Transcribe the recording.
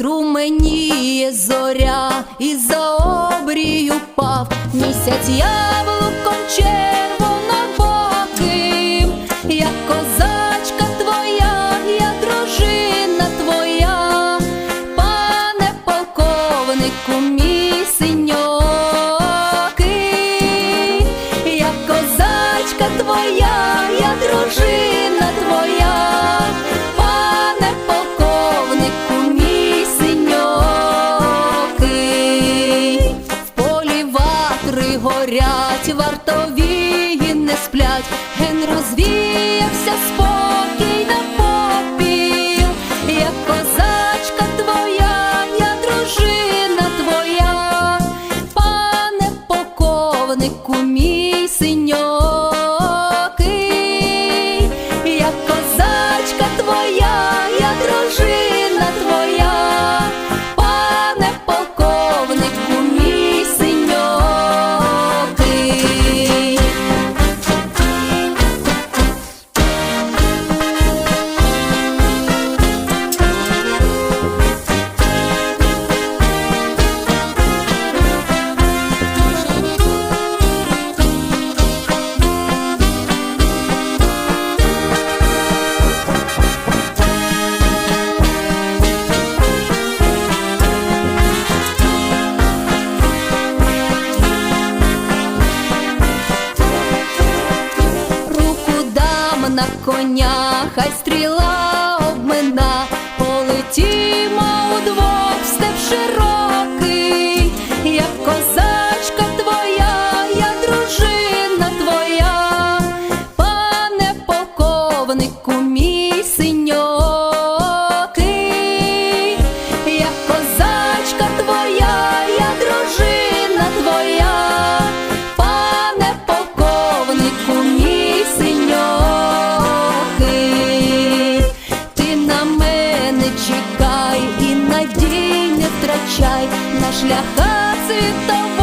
Струменіє зоря і за обрій пав місяць яблуком червонобоким, як козачка твоя, я дружина твоя, пане полковнику. горять, вартові не сплять, ген розвіявся спокій. коня, хай стріла. шляха світова.